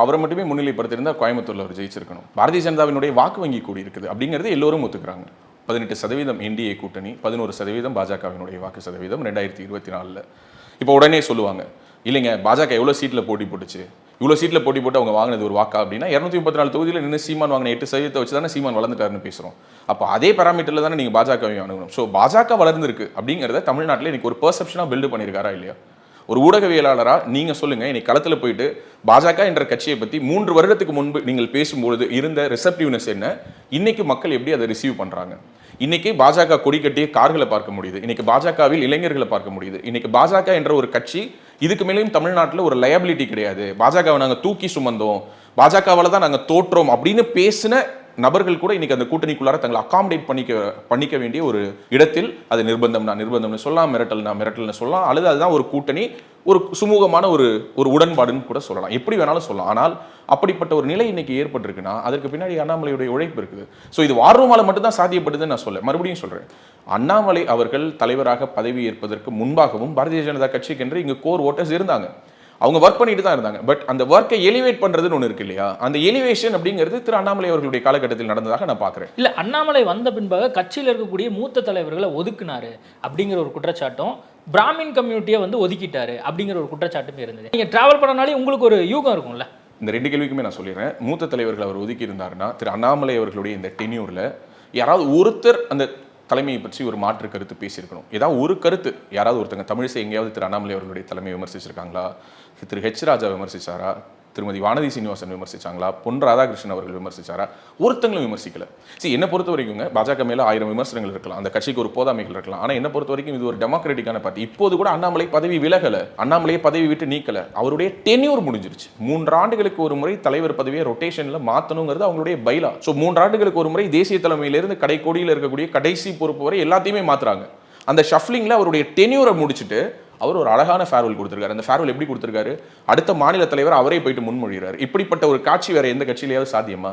அவரை மட்டுமே முன்னிலைப்படுத்தியிருந்தால் கோயம்புத்தூரில் அவர் ஜெயிச்சிருக்கணும். பாரதிய ஜனதாவினுடைய வாக்கு வங்கி கூடி இருக்குது. அப்படிங்கிறது எல்லோரும் ஒத்துக்கிறாங்க. பதினெட்டு சதவீதம் என்டிஏ கூட்டணி பதினோரு சதவீதம் பாஜகவினுடைய வாக்கு சதவீதம் ரெண்டாயிரத்தி இருபத்தி நாலில் இப்போ உடனே சொல்லுவாங்க இல்லைங்க பாஜக எவ்வளோ சீட்டில் போட்டி போட்டுச்சு? இவ்வளோ சீட்டில் போட்டி போட்டு அவங்க வாங்கினது ஒரு வாக்கா? அப்படின்னா இரநூத்தி முப்பத்தி நாலு தொகுதியில் நின்று சீமான் வாங்கின எட்டு சதவீதத்தை வச்சு தானே சீமான் வளர்ந்துட்டாருன்னு பேசுகிறோம் அப்போ அதே பராமீட்டரில் தானே நீங்கள் பாஜகவையும் அணுகணும். ஸோ பாஜக வளர்ந்துருக்கு அப்படிங்கிறத தமிழ்நாட்டில் இன்னைக்கு ஒரு பெர்செப்ஷனாக பில்டு பண்ணியிருக்காரா இல்லையா? ஒரு ஊடகவியலாளராக நீங்கள் சொல்லுங்கள் இன்னைக்கு களத்தில் போயிட்டு பாஜக என்ற கட்சியை பற்றி மூன்று வருடத்துக்கு முன்பு நீங்கள் பேசும்பொழுது இருந்த ரிசப்டிவ்னஸ் என்ன? இன்னைக்கு மக்கள் எப்படி அதை ரிசீவ் பண்ணுறாங்க இன்னைக்கு பாஜக கொடி கட்டிய கார்களை பார்க்க முடியுது. இன்னைக்கு பாஜகவில் இளைஞர்களை பார்க்க முடியுது. இன்னைக்கு பாஜக என்ற ஒரு கட்சி இதுக்கு மேலேயும் தமிழ்நாட்டில் ஒரு லயபிலிட்டி கிடையாது. பாஜகவை நாங்கள் தூக்கி சுமந்தோம். பாஜகவால் தான் நாங்கள் தோற்றோம் அப்படின்னு பேசின நபர்கள் கூட இன்னைக்கு அந்த கூட்டணிக்குள்ளார தங்களை அகாமடேட் பண்ணிக்க பண்ணிக்க வேண்டிய ஒரு இடத்தில் அது நிர்பந்தம்னா நிர்பந்தம்னு சொல்லலாம் மிரட்டல்னா மிரட்டல்னு சொல்லலாம் அல்லது அதுதான் ஒரு கூட்டணி ஒரு சுமூகமான ஒரு ஒரு உடன்பாடுன்னு கூட சொல்லலாம். எப்படி வேணாலும் சொல்லலாம். ஆனால் அப்படிப்பட்ட ஒரு நிலை இன்னைக்கு ஏற்பட்டிருக்குன்னா அதற்கு பின்னாடி அண்ணாமலையுடைய உழைப்பு இருக்குது. ஸோ இது வார்ரூமால மட்டும்தான் சாத்தியப்படுதுன்னு நான் சொல்ல மறுபடியும் சொல்கிறேன் அண்ணாமலை அவர்கள் தலைவராக பதவி ஏற்பதற்கு முன்பாகவும் பாரதிய ஜனதா கட்சிக்கென்று இங்கு கோர் ஓட்டர்ஸ் இருந்தாங்க. அவங்க ஒர்க் பண்ணிட்டு தான் இருந்தாங்க. பட் அந்த ஒர்க்கை எலிவேட் பண்றதுன்னு ஒன்று இருக்கு இல்லையா? அந்த எலிவேஷன் அப்படிங்கிறது திரு அண்ணாமலை அவர்களுடைய காலகட்டத்தில் நடந்ததாக நான் பார்க்குறேன். இல்ல அண்ணாமலை வந்த பின்பாக கட்சியில் இருக்கக்கூடிய மூத்த தலைவர்களை ஒதுக்குனாரு அப்படிங்கிற ஒரு குற்றச்சாட்டும் பிராமின் கம்யூனிட்டியை வந்து ஒதுக்கிட்டாரு அப்படிங்கிற ஒரு குற்றச்சாட்டுமே இருந்தது. நீங்க டிராவல் பண்ணனாலே உங்களுக்கு ஒரு யூகம் இருக்கும்ல. இந்த ரெண்டு கேள்விக்குமே நான் சொல்லிடுறேன். மூத்த தலைவர்கள் அவர் ஒதுக்கி இருந்தாருன்னா திரு அண்ணாமலை அவர்களுடைய இந்த டென்யூரில் யாராவது ஒருத்தர் அந்த தலைமையை பற்றி ஒரு மாற்று கருத்து பேசியிருக்கணும். ஏதாவது ஒரு கருத்து யாராவது ஒருத்தங்க தமிழிசை எங்கேயாவது திரு அண்ணாமலை அவர்களுடைய தலைமையை விமர்சிச்சிருக்காங்களா? திரு ஹெச் ராஜா விமர்சிச்சாரா? திருமதி வானதி சீனிவாசன் விமர்சிச்சாங்களா? பொன் ராதாகிருஷ்ணன் அவர்கள் விமர்சிச்சாரா? ஒருத்தங்களும் விமர்சிக்கல. சரி என்ன பொறுத்த வரைக்குங்க பாஜக மேல ஆயிரம் விமர்சனங்கள் இருக்கலாம். அந்த கட்சிக்கு ஒரு போதாமைகள் இருக்கலாம். ஆனால் என்ன பொறுத்த வரைக்கும் இது ஒரு டெமோக்ராட்டிக்கான பார்ட்டி இப்போது கூட அண்ணாமலை பதவி விலகல. அண்ணாமலையை பதவி விட்டு நீக்கல. அவருடைய டென்யூர் முடிஞ்சிருச்சு. மூன்று ஆண்டுகளுக்கு ஒரு முறை தலைவர் பதவியை ரொட்டேஷன்ல மாத்தணுங்கிறது அவங்களுடைய பைலா ஸோ மூன்று ஆண்டுகளுக்கு ஒரு முறை தேசிய தலைமையிலிருந்து கடைக்கோடியில் இருக்கக்கூடிய கடைசி பொறுப்பு வரை எல்லாத்தையுமே மாத்துறாங்க. அந்த ஷஃப்லிங்கில் அவருடைய டென்யூரை முடிச்சுட்டு அவர் ஒரு அழகான ஃபேர்வெல் கொடுத்துருக்காரு. அந்த ஃபேர்வெல் எப்படி கொடுத்துருக்காரு? அடுத்த மாநில தலைவர் அவரே போயிட்டு முன்மொழிகிறார். இப்படிப்பட்ட ஒரு காட்சி வேற எந்த கட்சியிலேயாவது சாத்தியமா?